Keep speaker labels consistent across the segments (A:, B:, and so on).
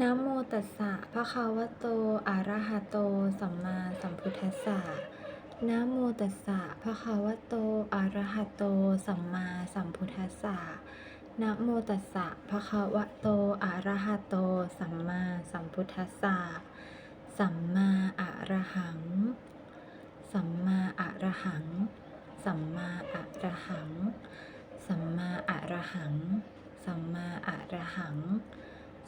A: นะโมตัสสะภะคะวะโต อะระหะโต สัมมาสัมพุทธัสสะนะโมตัสสะภะคะวะโต อะระหะโต สัมมาสัมพุทธัสสะนะโมตัสสะภะคะวะโต อะระหะโต สัมมาสัมพุทธัสสะสัมมาอะระหัง สัมมาอะระหัง สัมมาอะระหัง สัมมาอะระหัง สัมมาอะระหัง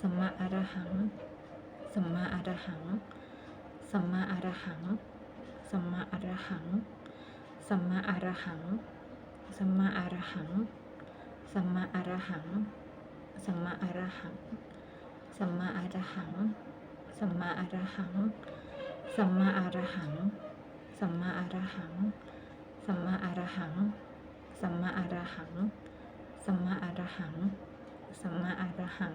A: สัมมาอระหังสัมมาอระหังสัมมาอระหังสัมมาอระหังสัมมาอระหังสัมมาอระหังสัมมาอระหังสัมมาอระหังสัมมาอระหังสัมมาอระหังสัมมาอระหังสัมมาอระหังสัมมาอะรหัง สัมมาอระหัง สัมมาอะรหัง สัมมาอระหัง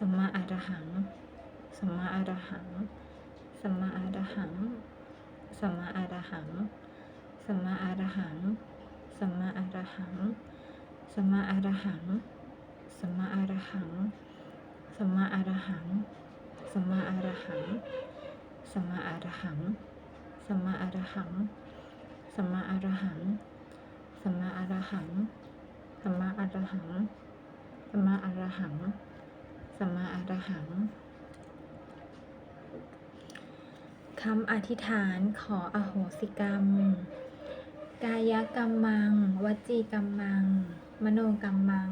A: สัมมาอระหังสัมมาอระหังสัมมาอระหังสัมมาอระหังสัมมาอระหังสัมมาอระหังสัมมาอระหังสัมมาอระหังสัมมาอระหังสัมมาอระหังสัมมาอระหังสัมมาอระหัง สัมมาอรหัง สัมมาอระหัง สัมมาอรหัง สัมมาอระหัง สัมมาอรหังคำอธิษฐานขออโหสิกรรม กายกรรมัง วจีกรรมัง มโนกรรมัง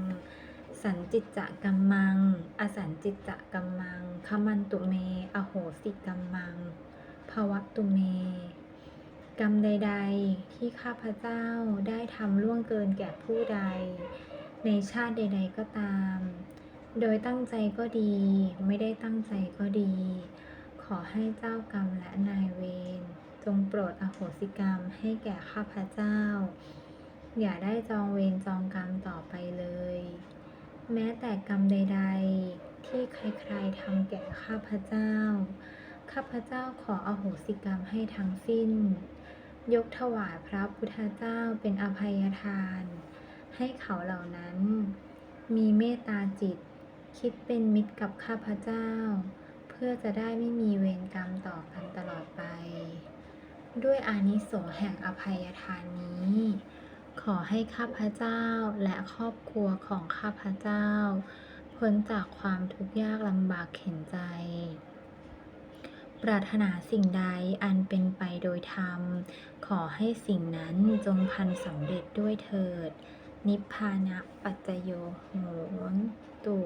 A: สันจิตจะกรรมัง อสันจิตจะกรรมังขมันตุเม อโหสิกรรมังภวะตุเม กรรมใด ๆ ที่ข้าพเจ้าได้ทำล่วงเกินแก่ผู้ใด ในชาติใด ๆ ก็ตาม โดยตั้งใจก็ดี ไม่ได้ตั้งใจก็ดี ขอให้เจ้ากรรมและนายเวรจงโปรดอโหสิกรรมให้แก่ข้าพเจ้า อย่าได้จองเวรจองกรรมต่อไปเลย แม้แต่กรรมใด ๆ ที่ใครๆทำแก่ข้าพเจ้า ข้าพเจ้าขออโหสิกรรมให้ทั้งสิ้น ยกถวายพระพุทธเจ้าเป็นอภัยทาน ให้เขาเหล่านั้น มีเมตตาจิต คิดเป็นมิตรกับข้าพเจ้า เพื่อจะได้ไม่มีเวรกรรมต่อกันตลอดไป ด้วยอานิสงส์แห่งอภัยทานนี้ ขอให้ข้าพเจ้าและครอบครัวของข้าพเจ้า พ้นจากความทุกข์ยากลำบากเข็นใจ ปรารถนาสิ่งใดอันเป็นไปโดยธรรม ขอให้สิ่งนั้นจงพันสำเร็จด้วยเถิดนิพพานะปัจจโยโหนตุ